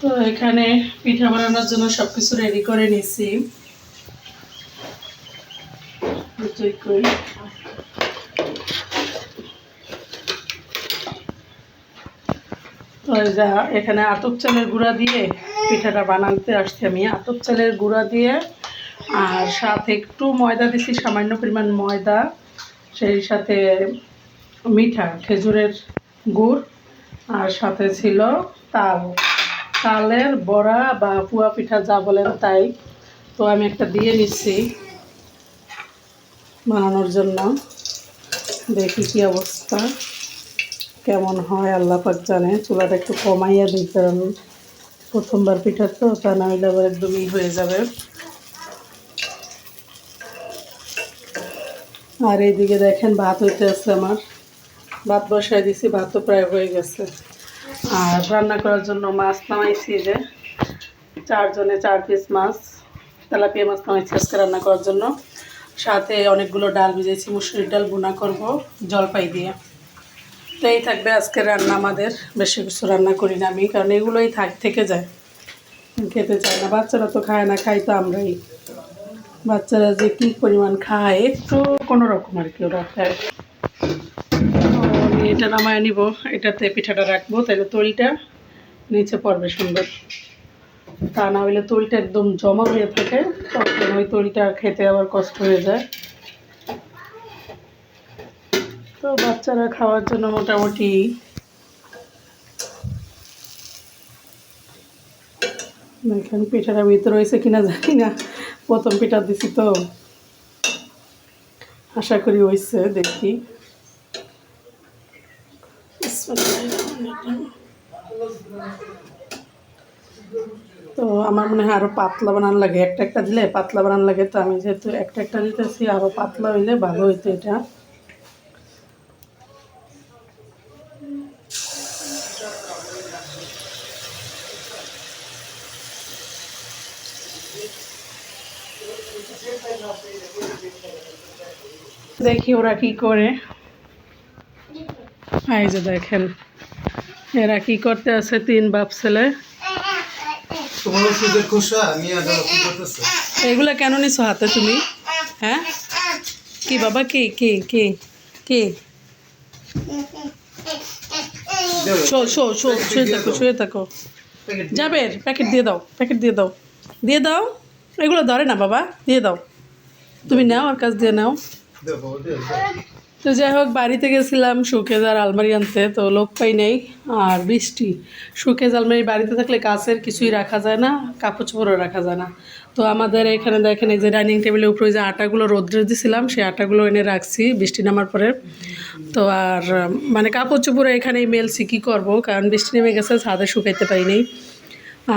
তো এখানে পিঠা বানানোর জন্য সব কিছু রেডি করে। নিছি এখানে আতপ চালের গুঁড়া দিয়ে পিঠাটা বানাতে আসছি আমি। আতপ চালের গুঁড়া দিয়ে আর সাথে একটু ময়দা দিছি, সামান্য পরিমাণ ময়দা, সেই সাথে মিঠা খেজুরের গুড়, আর সাথে ছিল তাল। তালের বড়া বা পুয়া পিঠা যা বলেন তাই। তো আমি একটা দিয়ে নিচ্ছি বানানোর জন্য। দেখি কি অবস্থা, কেমন হয় আল্লাহ পাক জানে। চুলাটা একটু কমাইয়া দিই, কারণ প্রথমবার পিঠা তো, তা না হইলে আবার একদমই হয়ে যাবে। আর এইদিকে দেখেন ভাত হইতে আছে আমার। ভাত বসাই দিছি, ভাতও প্রায় হয়ে গেছে। আর রান্না করার জন্য মাছ নামাইছি যে। চারজনে চার পিস মাছ, তেলাপিয়া মাছ নামাইছি আজকে রান্না করার জন্য। সাথে অনেকগুলো ডাল ভিজেছি মুসুরির ডাল বোনা করব জলপাই দিয়ে। তো এই থাকবে আজকে রান্না আমাদের। বেশি কিছু রান্না করি না আমি, কারণ এগুলোই থাক, থেকে যায়। খেতে চায় না, বাচ্চারা তো খায় না, খাই তো আমরাই। বাচ্চারা যে কী পরিমাণ খায়, একটু কোনো রকম আর কি ওরা খায়। এটা নামায় নিব, এটাতে পিঠাটা রাখব, তাহলে তৈলটা নিচে পড়বে সুন্দর। তা না হলে তৈলটা একদম জমা হয়ে থাকে, তখন ওই তৈলটা খেতে আবার কষ্ট হয়ে যায়। তো বাচ্চারা খাওয়ার জন্য মোটামুটি এখানে পিঠাটা ভিতরে হয়েছে কিনা জানি না, প্রথম পিঠা দিছি তো। আশা করি হয়েছে দেখি। তো আমার মনে হয় আরও পাতলা বানানো লাগে। একটা একটা দিলে পাতলা বানানো লাগে। তো আমি যেহেতু একটা একটা দিতেছি আরও পাতলা হইলে ভালো হইতো এটা। দেখি ওরা কি করে। এই যে দেখেন, এরা কি করতে আছে তিন বাপ ছেলে। তোমার ওষুধের খোসা নিয়ে এগুলা কেন নিছো হাতে তুমি? হ্যাঁ? কি বাবা কি কি কি কি? শো শো শো শুয়ে থাকো শুয়ে থাকো। যাবের প্যাকেট দিয়ে দাও প্যাকেট দিয়ে দাও। দিয়ে দাও? এগুলো ধরে না বাবা দিয়ে দাও। তুমি নাও আর কাজ দিয়ে নাও। তো যাই হোক, বাড়িতে গেছিলাম সুকেজ আর আলমারি আনতে, তো লোক পাই নেই। আর বৃষ্টি, সুকেজ আলমারি বাড়িতে থাকলে কাছের কিছুই রাখা যায় না কাপড় চোপড়ও রাখা যায় না। তো আমাদের এখানে দেখেন এই যে ডাইনিং টেবিলের উপরে যে আটাগুলো রোদ্রে দিয়েছিলাম সেই আটাগুলো এনে রাখছি বৃষ্টি নামার পরে। তো আর মানে কাপড় চোপড় এখানেই মেলছি, কী করব? কারণ বৃষ্টি নেমে গেছে, ছাদে শুকাইতে পারিনি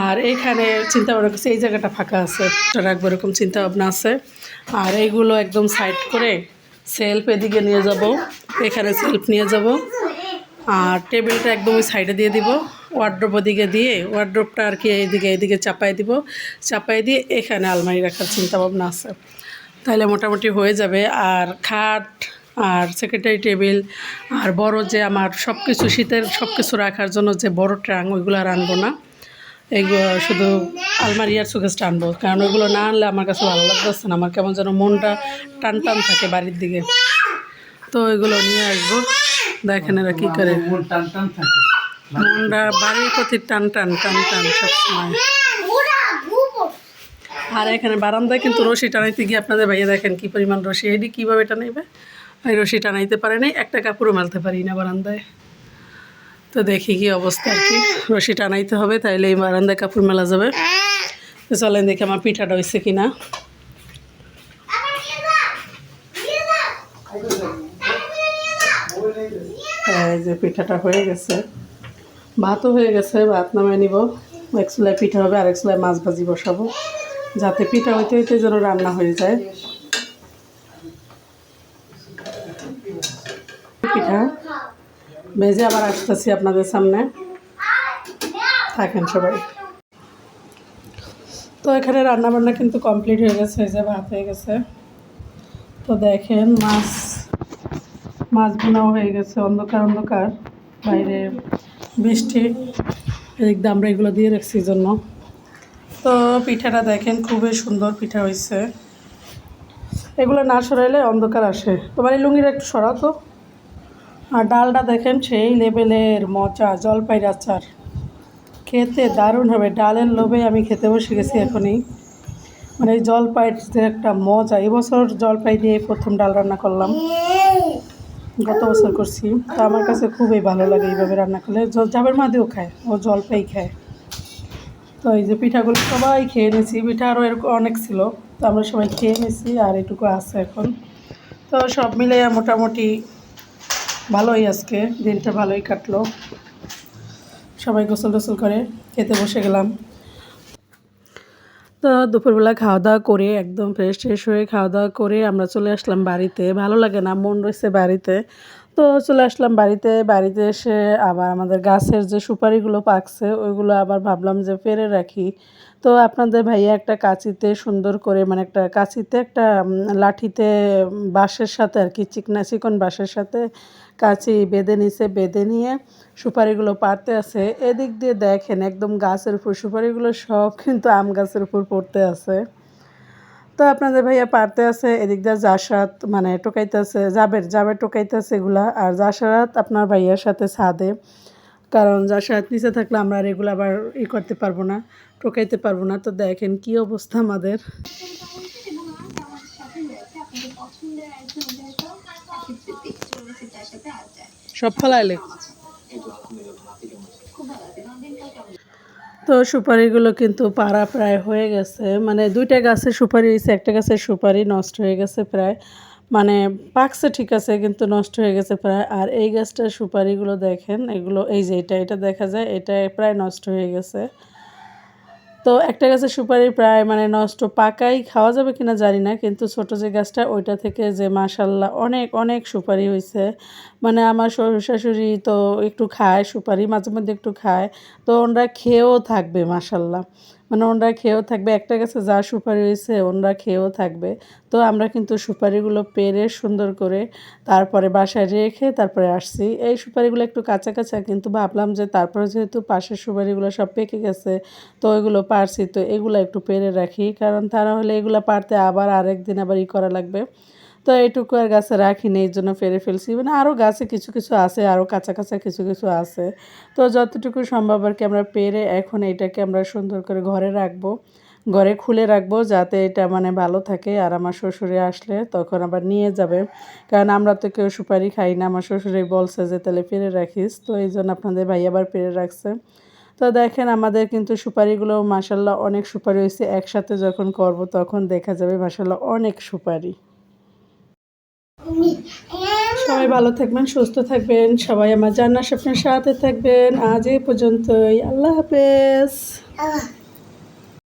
আর এখানে চিন্তা ভাবনা করছি, এই জায়গাটা ফাঁকা আছে, রাখব এরকম চিন্তা ভাবনা আছে। আর এইগুলো একদম সাইড করে সেলফ এদিকে নিয়ে যাব, এখানে সেলফ নিয়ে যাব, আর টেবিলটা একদম ওই সাইডে দিয়ে দিব ওয়ার্ড্রোপ ওদিকে দিয়ে ওয়ার্ড্রোপটা আর কি এইদিকে এইদিকে চাপাই দিব চাপাই দিয়ে এখানে আলমারি রাখার চিন্তা ভাবনা আছে। তাহলে মোটামুটি হয়ে যাবে, আর খাট, আর সেক্রেটারি টেবিল আর বড় যে আমার সব কিছু শীতের সব কিছু রাখার জন্য যে বড় ট্রাং ওইগুলো আর আনব না। এগুলো শুধু আলমারি আর সুকেসটা আনব কারণ ওইগুলো না আনলে আমার কাছে ভালো লাগতেছে না। আমার কেমন যেন মনটা টান টান থাকে বাড়ির দিকে। তো এগুলো নিয়ে আসব। দেখেন এরা কী করে। মন মনটা বাড়ির প্রতি টান টান টান টান সবসময়। আর এখানে বারান্দায় কিন্তু রশি টানাইতে গিয়ে আপনাদের ভাইয়া দেখেন কি পরিমাণ রশি। এটি কীভাবে টানাইবে? রশি টানাইতে পারে নাই একটা কাপড়ও মেলতে পারি না বারান্দায়। তো দেখি কি অবস্থা কি। রশি টানাইতে হবে, তাইলে এই বারান্দায় কাপড় মেলা যাবে। তো চলেন দেখি আমার পিঠাটা হয়েছে কি না এই যে পিঠাটা হয়ে গেছে। ভাতও হয়ে গেছে, ভাত নামাই নিব। এক চুলায় পিঠা হবে আর এক চুলায় মাছ ভাজি বসাবো। যাতে পিঠা হইতে হইতে যেন রান্না হয়ে যায়। পিঠা। ভেজে আবার আসতেছি আপনাদের সামনে। থাকেন সবাই। তো এখানে রান্না বান্না কিন্তু কমপ্লিট হয়ে গেছে যে ভাত হয়ে গেছে। তো দেখেন মাছ মাছ বোনাও হয়ে গেছে, অন্ধকার অন্ধকার। বাইরে বৃষ্টি, এদিক আমরা এগুলো দিয়ে রাখছি জন্য। তো পিঠাটা দেখেন খুবই সুন্দর পিঠা হয়েছে। এগুলো না সরাইলে অন্ধকার আসে। তোমার এই লুঙ্গিটা একটু সরাও তো। আর ডালটা দেখেন সেই লেভেলের মজা জলপাইয়ের আচার খেতে দারুণ হবে। ডালের লোভে আমি খেতে বসে গেছি এখনই। মানে এই জলপাইয়ের একটা মজা, এবছর জলপাই দিয়ে প্রথম ডাল রান্না করলাম। গত বছর করছি। তো আমার কাছে খুবই ভালো লাগে এইভাবে রান্না করলে। জাবের মাদেও খায়, ও জলপাই খায়। তো এই যে পিঠাগুলো সবাই খেয়ে নিয়েছি। পিঠা আরও এরকম অনেক ছিল। তো আমরা সবাই খেয়ে নিয়েছি আর এটুকু আছে এখন। তো সব মিলে মোটামুটি ভালোই আজকে, দিনটা ভালোই কাটলো। সবাই গোসল টোসল করে খেতে বসে গেলাম। তো দুপুরবেলা খাওয়া দাওয়া করে একদম ফ্রেশ ট্রেশ হয়ে খাওয়া দাওয়া করে আমরা চলে আসলাম বাড়িতে। ভালো লাগে না, মন রয়েছে বাড়িতে। তো চলে আসলাম বাড়িতে বাড়িতে এসে আবার আমাদের গাছের যে সুপারিগুলো পাকছে, ওইগুলো আবার ভাবলাম যে ফেরে রাখি। তো আপনাদের ভাইয়া একটা কাঁচিতে সুন্দর করে মানে একটা কাঁচিতে একটা লাঠিতে বাঁশের সাথে আর কি, চিকনা চিকন বাঁশের সাথে কাঁচি বেঁধে নিছে, বেঁধে নিয়ে সুপারিগুলো পারতে আছে। এদিক দিয়ে দেখেন একদম গাছের উপর, সুপারিগুলো সব কিন্তু আম গাছের উপর পড়তে আছে। তো আপনাদের ভাইয়া পারতে আছে, এদিক দিয়ে জাসাত মানে টোকাইতেছে, জাবের জাবের টোকাইতেছে এগুলা। আর জাসারাত আপনার ভাইয়ার সাথে ছাদে। কারণ জাসারাত নিচে থাকলে আমরা আর এগুলো আবার ই করতে পারব না, টোকাইতে পারব না। তো দেখেন কি অবস্থা আমাদের এবং আজ আমার সাথে রয়েছে আপনাদের পছন্দের একজন অভিনেতা আশিক সিদ্দিক চলবে তার সাথে আড্ডা সব ফলাইলে। তো সুপারিগুলো কিন্তু পাড়া প্রায় হয়ে গেছে। মানে দুইটা গাছে সুপারি হয়েছে, একটা গাছের সুপারি নষ্ট হয়ে গেছে প্রায়। মানে পাকছে ঠিক আছে, কিন্তু নষ্ট হয়ে গেছে প্রায়। আর এই গাছটার সুপারিগুলো দেখেন, এগুলো এই যে এটা এটা দেখা যায়, এটা প্রায় নষ্ট হয়ে গেছে। তো একটা গাছের সুপারি প্রায় মানে নষ্ট পাকাই খাওয়া যাবে কিনা জানি না, কিন্তু ছোট যে গাছটা ওইটা থেকে যে মাশাল্লাহ অনেক অনেক সুপারি হয়েছে মানে আমার শ্বশুর শাশুড়ি তো একটু খায়, সুপারি মাঝে মধ্যে একটু খায়, তো ওনারা খেয়েও থাকবে মাশাল্লাহ। মানে ওনরা খেয়েও থাকবে, একটা গাছে যা সুপারি হয়েছে ওনরা খেয়েও থাকবে। তো আমরা কিন্তু সুপারিগুলো পেরে সুন্দর করে তারপরে বাসায় রেখে তারপরে আসছি। এই সুপারিগুলো একটু কাঁচা কাঁচা, কিন্তু ভাবলাম যে তারপরে যেহেতু পাশের সুপারিগুলো সব পেকে গেছে, তো ওইগুলো পারছি। তো এগুলো একটু পেরে রাখি, কারণ তারা হলে এগুলো পারতে আবার আরেক দিন আবার ই করা লাগবে। তো এইটুকু আর গাছে রাখি রাখিনি এই জন্য ফেরে ফেলছি। মানে আরও গাছে কিছু কিছু আছে আরও কাঁচা কাঁচা কিছু কিছু আছে। তো যতটুকু সম্ভব আর কি আমরা পেরে এখন এটাকে আমরা সুন্দর করে ঘরে রাখব। ঘরে খুলে রাখব যাতে এটা মানে ভালো থাকে। আর আমার শ্বশুরে আসলে তখন আবার নিয়ে যাবে। কারণ আমরা তো কেউ সুপারি খাই না। আমার শ্বশুরে বলছে যে, তাহলে পেরে রাখিস। তো এই জন্য আপনাদের ভাই আবার পেরে রাখছে। তো দেখেন আমাদের কিন্তু সুপারিগুলো মাসাল্লাহ অনেক সুপারি হয়েছে। একসাথে যখন করব তখন দেখা যাবে মাসাল্লাহ অনেক সুপারি। সবাই ভালো থাকবেন, সুস্থ থাকবেন, সবাই আমার জান্নার স্বপ্নের সাথে থাকবেন। আজ এই পর্যন্তই। আল্লাহ হাফেজ।